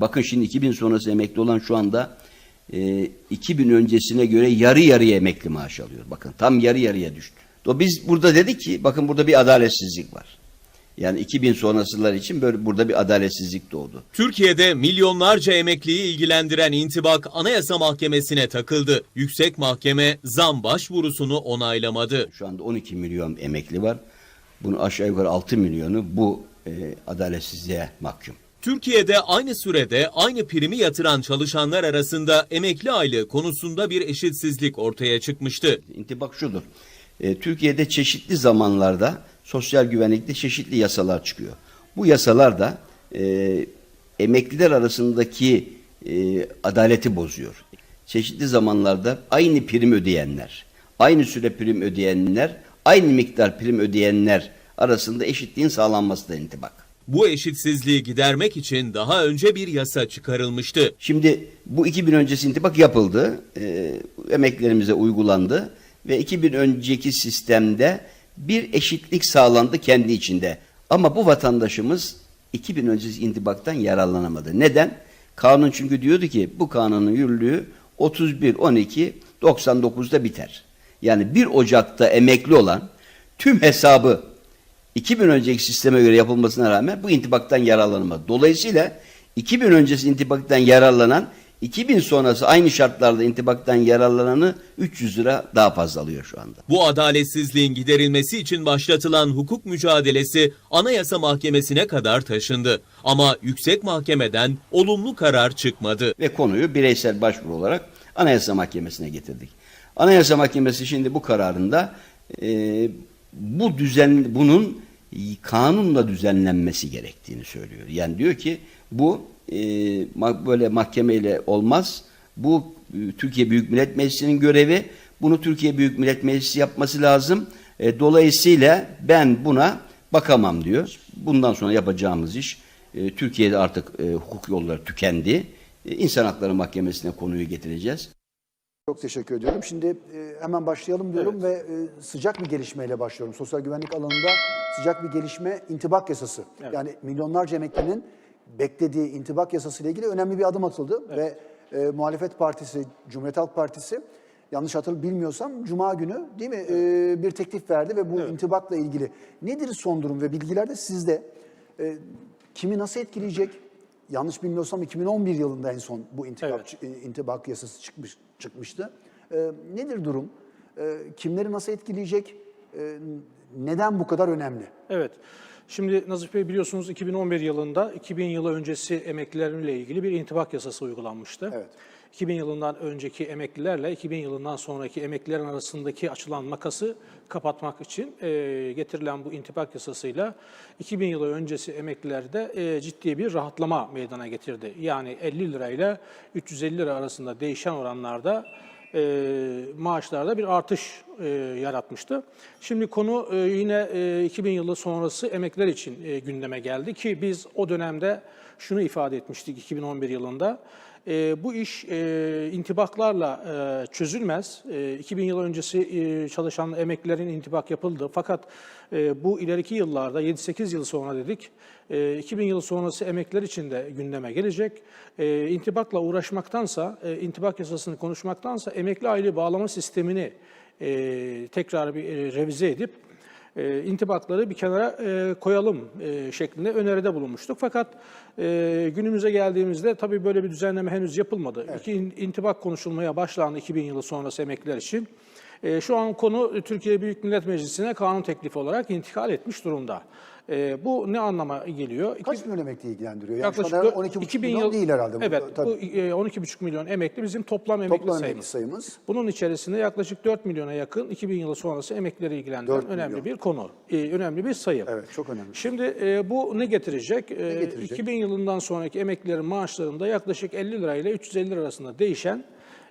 Bakın şimdi 2000 sonrası emekli olan şu anda e, 2000 öncesine göre yarı yarıya emekli maaş alıyor. Bakın tam yarı yarıya düştü. O biz burada dedik ki bakın burada bir adaletsizlik var. Yani 2000 sonrasılar için böyle burada bir adaletsizlik doğdu. Türkiye'de milyonlarca emekliyi ilgilendiren intibak Anayasa Mahkemesi'ne takıldı. Yüksek Mahkeme zam başvurusunu onaylamadı. Şu anda 12 milyon emekli var. Bunun aşağı yukarı 6 milyonu bu e, adaletsizliğe mahkum. Türkiye'de aynı sürede aynı primi yatıran çalışanlar arasında emekli aylığı konusunda bir eşitsizlik ortaya çıkmıştı. İntibak şudur. E, Türkiye'de çeşitli zamanlarda sosyal güvenlikte çeşitli yasalar çıkıyor. Bu yasalar da e, emekliler arasındaki e, adaleti bozuyor. Çeşitli zamanlarda aynı prim ödeyenler, aynı süre prim ödeyenler, aynı miktar prim ödeyenler arasında eşitliğin sağlanması da intibak. Bu eşitsizliği gidermek için daha önce bir yasa çıkarılmıştı. Şimdi bu 2000 öncesi intibak yapıldı, e, emeklerimize uygulandı ve 2000 önceki sistemde bir eşitlik sağlandı kendi içinde. Ama bu vatandaşımız 2000 öncesi intibaktan yararlanamadı. Neden? Kanun çünkü diyordu ki bu kanunun yürürlüğü 31 12 99'da biter. Yani 1 Ocak'ta emekli olan tüm hesabı 2000 önceki sisteme göre yapılmasına rağmen bu intibaktan yararlanamadı. Dolayısıyla 2000 öncesi intibaktan yararlanan 2000 sonrası aynı şartlarda intibaktan yararlananı 300 lira daha fazla alıyor şu anda. Bu adaletsizliğin giderilmesi için başlatılan hukuk mücadelesi Anayasa Mahkemesi'ne kadar taşındı. Ama yüksek mahkemeden olumlu karar çıkmadı. Ve konuyu bireysel başvuru olarak Anayasa Mahkemesi'ne getirdik. Anayasa Mahkemesi şimdi bu kararında e, bu düzen bunun kanunla düzenlenmesi gerektiğini söylüyor. Yani diyor ki bu e, böyle mahkemeyle olmaz. Bu e, Türkiye Büyük Millet Meclisi'nin görevi. Bunu Türkiye Büyük Millet Meclisi yapması lazım. E, dolayısıyla ben buna bakamam diyor. Bundan sonra yapacağımız iş e, Türkiye'de artık e, hukuk yolları tükendi. E, İnsan Hakları Mahkemesi'ne konuyu getireceğiz. Çok teşekkür ediyorum. Şimdi e, hemen başlayalım diyorum ve e, sıcak bir gelişmeyle başlıyorum. Sosyal güvenlik alanında sıcak bir gelişme intibak yasası. Yani milyonlarca emeklinin beklediği intibak yasası ile ilgili önemli bir adım atıldı ve e, muhalefet partisi, Cumhuriyet Halk Partisi yanlış hatırlı bilmiyorsam Cuma günü değil mi e, bir teklif verdi ve bu intibakla ilgili nedir son durum ve bilgiler de sizde. E, kimi nasıl etkileyecek? Yanlış bilmiyorsam 2011 yılında en son bu intibak, e, intibak yasası çıkmış, çıkmıştı. E, nedir durum? E, kimleri nasıl etkileyecek? E, neden bu kadar önemli? Evet. Şimdi Nazif Bey biliyorsunuz 2011 yılında 2000 yılı öncesi emeklilerle ilgili bir intibak yasası uygulanmıştı. Evet. 2000 yılından önceki emeklilerle 2000 yılından sonraki emeklilerin arasındaki açılan makası kapatmak için e, getirilen bu intibak yasasıyla 2000 yılı öncesi emeklilerde e, ciddi bir rahatlama meydana getirdi. Yani 50 lirayla 350 lira arasında değişen oranlarda e, maaşlarda bir artış e, yaratmıştı. Şimdi konu e, yine e, 2000 yılı sonrası emekliler için e, gündeme geldi ki biz o dönemde şunu ifade etmiştik 2011 yılında. E, bu iş e, intibaklarla e, çözülmez. E, 2000 yıl öncesi e, çalışan emeklilerin intibak yapıldı. Fakat e, bu ileriki yıllarda 7-8 yıl sonra dedik. E, 2000 yıl sonrası emekliler için de gündeme gelecek. E, intibakla uğraşmaktansa, e, intibak yasasını konuşmaktansa emekli aylığı bağlama sistemini e, tekrar bir e, revize edip e, intibakları bir kenara e, koyalım e, şeklinde öneride bulunmuştuk. Fakat e, günümüze geldiğimizde tabii böyle bir düzenleme henüz yapılmadı. İki in- intibak konuşulmaya başlandı 2000 yılı sonrası emekliler için. E, şu an konu Türkiye Büyük Millet Meclisi'ne kanun teklifi olarak intikal etmiş durumda. E, bu ne anlama geliyor? Kaç milyon emekli ilgilendiriyor? Yani yaklaşık şu anda dört- 12,5 2000 milyon yıl- değil herhalde. bu. Evet, Tabii. bu e, 12,5 milyon emekli bizim toplam emekli Toplam sayımız. emekli sayımız. Bunun içerisinde yaklaşık 4 milyona yakın 2000 yılı sonrası emeklileri ilgilendiren 4 önemli milyon. bir konu, e, önemli bir sayı. Evet, çok önemli. Şimdi e, bu ne getirecek? E, getirecek? 2000 yılından sonraki emeklilerin maaşlarında yaklaşık 50 lira ile 350 lira arasında değişen e,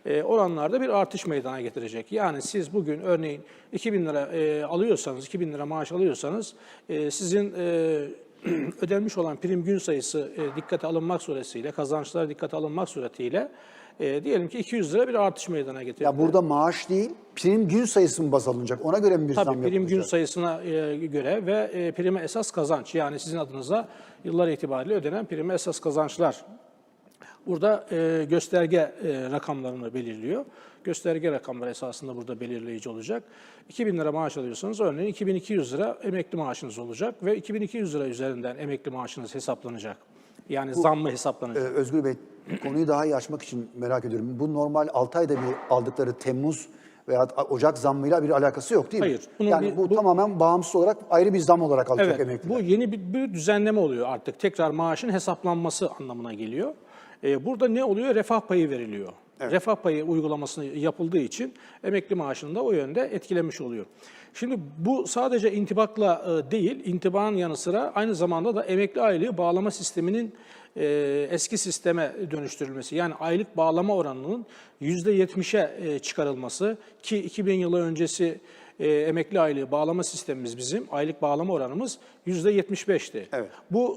oranlarda bir artış meydana getirecek. Yani siz bugün örneğin 2000 lira e, alıyorsanız, 2000 lira maaş alıyorsanız e, sizin e, ödenmiş olan prim gün sayısı e, dikkate alınmak suretiyle, kazançlar dikkate alınmak suretiyle e, diyelim ki 200 lira bir artış meydana getirecek. Ya burada maaş değil, prim gün sayısı mı baz alınacak? Ona göre mi bir zam Tabii prim gün yapılacak? sayısına e, göre ve e, prime esas kazanç yani sizin adınıza yıllar itibariyle ödenen prime esas kazançlar burada e, gösterge e, rakamlarını belirliyor. Gösterge rakamları esasında burada belirleyici olacak. 2000 lira maaş alıyorsanız örneğin 2200 lira emekli maaşınız olacak ve 2200 lira üzerinden emekli maaşınız hesaplanacak. Yani zammı Ee, hesaplanacak. Özgür Bey konuyu daha iyi açmak için merak ediyorum. Bu normal 6 ayda bir aldıkları Temmuz veya Ocak zammıyla bir alakası yok değil mi? Hayır, bunun Yani bir- bu, bu- tamamen bağımsız olarak ayrı bir zam olarak alacak Evet, emekliler. bu yeni bir, bir düzenleme oluyor artık. Tekrar maaşın hesaplanması anlamına geliyor. Ee, burada ne oluyor? Refah payı veriliyor. Refah payı uygulaması yapıldığı için emekli maaşını da o yönde etkilemiş oluyor. Şimdi bu sadece intibakla e, değil, intibakın yanı sıra aynı zamanda da emekli aylığı bağlama sisteminin e, eski sisteme dönüştürülmesi. Yani aylık bağlama oranının %70'e e, çıkarılması ki 2000 yılı öncesi e, emekli aylığı bağlama sistemimiz bizim, aylık bağlama oranımız %75'ti. Evet. Bu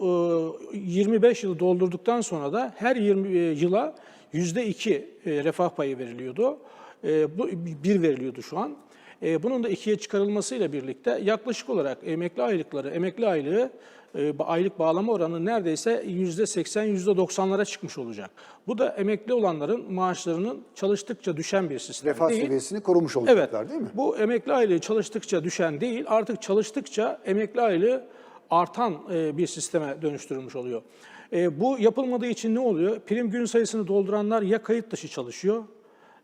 e, 25 yıl doldurduktan sonra da her 20 e, yıla %2 e, refah payı veriliyordu. E, Bu bir veriliyordu şu an. E, Bunun da ikiye çıkarılmasıyla birlikte yaklaşık olarak emekli aylıkları, emekli aylığı e, aylık bağlama oranı neredeyse %80, %90'lara çıkmış olacak. Bu da emekli olanların maaşlarının çalıştıkça düşen bir sistem Refah değil. seviyesini korumuş Evet. olacaklar değil mi? Bu emekli aylığı çalıştıkça düşen değil, artık çalıştıkça emekli aylığı artan e, bir sisteme dönüştürülmüş oluyor. E, bu yapılmadığı için ne oluyor? Prim gün sayısını dolduranlar ya kayıt dışı çalışıyor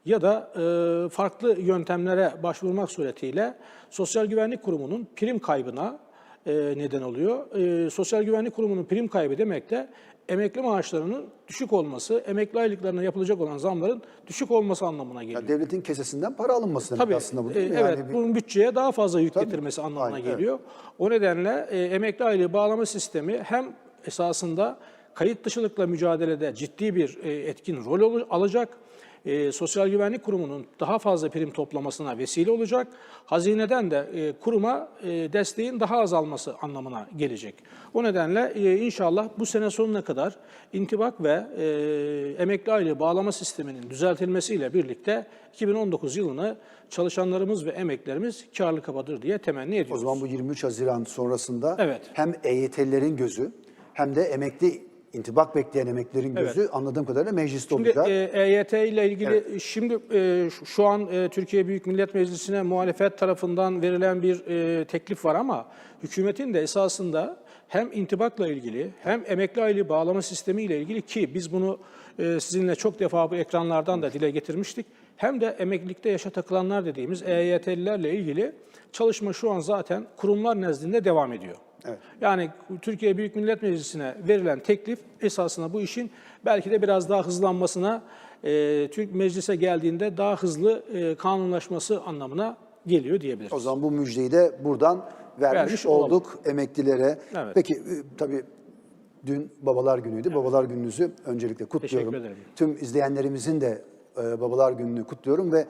ya da e, farklı yöntemlere başvurmak suretiyle Sosyal Güvenlik Kurumu'nun prim kaybına e, neden oluyor. E, Sosyal Güvenlik Kurumu'nun prim kaybı demek de emekli maaşlarının düşük olması, emekli aylıklarına yapılacak olan zamların düşük olması anlamına geliyor. Ya devletin kesesinden para alınması Tabii, aslında bu değil mi? evet, Yani bir- bunun bütçeye daha fazla yük Tabii, getirmesi anlamına aynen, evet. geliyor. O nedenle e, emekli aylığı bağlama sistemi hem esasında kayıt dışılıkla mücadelede ciddi bir etkin rol ol- alacak, e, Sosyal Güvenlik Kurumu'nun daha fazla prim toplamasına vesile olacak, hazineden de e, kuruma e, desteğin daha azalması anlamına gelecek. O nedenle e, inşallah bu sene sonuna kadar intibak ve e, emekli aylığı bağlama sisteminin düzeltilmesiyle birlikte 2019 yılını çalışanlarımız ve emeklerimiz karlı kapatır diye temenni O ediyoruz. zaman bu 23 Haziran sonrasında Evet. hem EYT'lilerin gözü hem de emekli intibak bekleyen emeklilerin gözü anladığım kadarıyla mecliste Şimdi olacak. e, EYT ile ilgili şimdi e, şu- şu an e, Türkiye Büyük Millet Meclisi'ne muhalefet tarafından verilen bir e, teklif var ama hükümetin de esasında hem intibakla ilgili hem emekli aylığı bağlama sistemi ile ilgili ki biz bunu e, sizinle çok defa bu ekranlardan da dile getirmiştik. Hem de emeklilikte yaşa takılanlar dediğimiz EYT'lilerle ilgili çalışma şu an zaten kurumlar nezdinde devam ediyor. Evet. Yani Türkiye Büyük Millet Meclisi'ne verilen teklif esasında bu işin belki de biraz daha hızlanmasına, e, Türk Meclis'e geldiğinde daha hızlı e, kanunlaşması anlamına geliyor diyebiliriz. O zaman bu müjdeyi de buradan vermiş, Vermiş olalım. olduk emeklilere. Evet. Peki e, tabii dün Babalar Günü'ydü. Babalar Gününüzü öncelikle kutluyorum. Teşekkür ederim. Tüm izleyenlerimizin de e, Babalar Günü'nü kutluyorum ve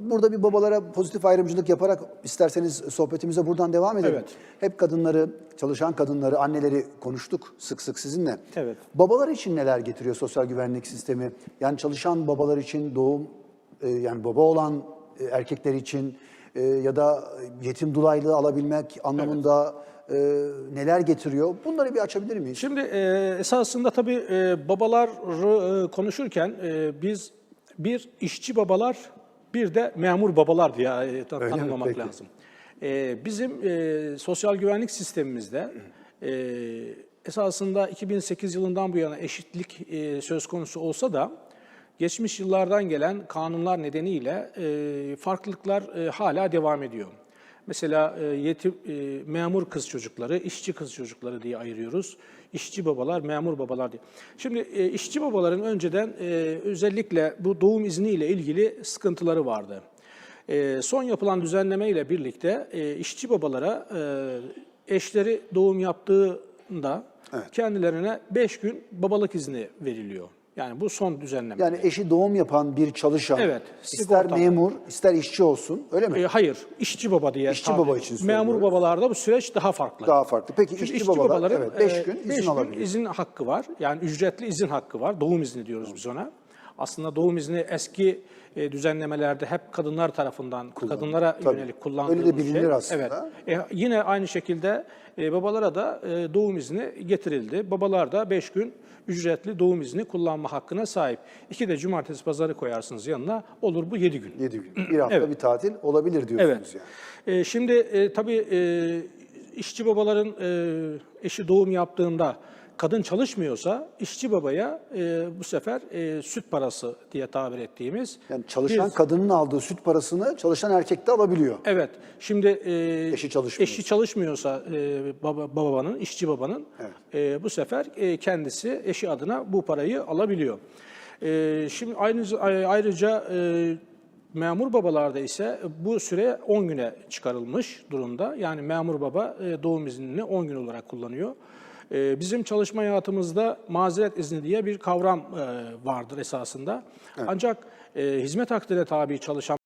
burada bir babalara pozitif ayrımcılık yaparak isterseniz sohbetimize buradan devam edelim. Evet. Hep kadınları, çalışan kadınları, anneleri konuştuk sık sık sizinle. Evet. Babalar için neler getiriyor sosyal güvenlik sistemi? Yani çalışan babalar için doğum, e, yani baba olan e, erkekler için e, ya da yetim dolaylı alabilmek anlamında e, neler getiriyor? Bunları bir açabilir miyiz? Şimdi e, esasında tabii e, babaları e, konuşurken e, biz bir işçi babalar bir de memur babalar diye e, tan- Öyle mi? tanımlamak lazım. E, bizim e, sosyal güvenlik sistemimizde e, esasında 2008 yılından bu yana eşitlik e, söz konusu olsa da geçmiş yıllardan gelen kanunlar nedeniyle e, farklılıklar e, hala devam ediyor. Mesela e, yetim e, memur kız çocukları, işçi kız çocukları diye ayırıyoruz. İşçi babalar, memur babalar diye. Şimdi e, işçi babaların önceden e, özellikle bu doğum izniyle ilgili sıkıntıları vardı. E, son yapılan düzenleme ile birlikte e, işçi babalara e, eşleri doğum yaptığında kendilerine 5 gün babalık izni veriliyor. Yani bu son düzenleme. Yani eşi doğum yapan bir çalışan, Evet, ister memur, ister işçi olsun, öyle mi? E, hayır, işçi baba diye. İşçi tabir baba için söylüyoruz. Memur babalarda bu süreç daha farklı. Daha farklı. Peki Çünkü işçi, babalar babaların evet 5 e, gün beş izin alabiliyor. izin hakkı var. Yani ücretli izin hakkı var. Doğum izni diyoruz biz ona. Aslında doğum izni eski e, düzenlemelerde hep kadınlar tarafından kadınlara Tabii. yönelik kullanılmış. Öyle de bilinir aslında. Evet. E, yine aynı şekilde e, babalara da e, doğum izni getirildi. Babalar da 5 gün ücretli doğum izni kullanma hakkına sahip. İki de cumartesi pazarı koyarsınız yanına olur bu 7 gün. 7 gün. Bir hafta Evet. bir tatil olabilir diyorsunuz Evet. yani. E, şimdi e, tabii e, işçi babaların e, eşi doğum yaptığında kadın çalışmıyorsa işçi babaya e, bu sefer e, süt parası diye tabir ettiğimiz Yani çalışan bir- kadının aldığı süt parasını çalışan erkek de alabiliyor. Evet. Şimdi e, Eşi çalışmıyorsa. eşi çalışmıyorsa e, baba, babanın, işçi babanın e, bu sefer e, kendisi eşi adına bu parayı alabiliyor. E, şimdi aynı, ayrıca e, memur babalarda ise bu süre 10 güne çıkarılmış durumda. Yani memur baba e, doğum iznini 10 gün olarak kullanıyor. E, bizim çalışma hayatımızda mazeret izni diye bir kavram e, vardır esasında. Ancak e, hizmet akdine tabi çalışan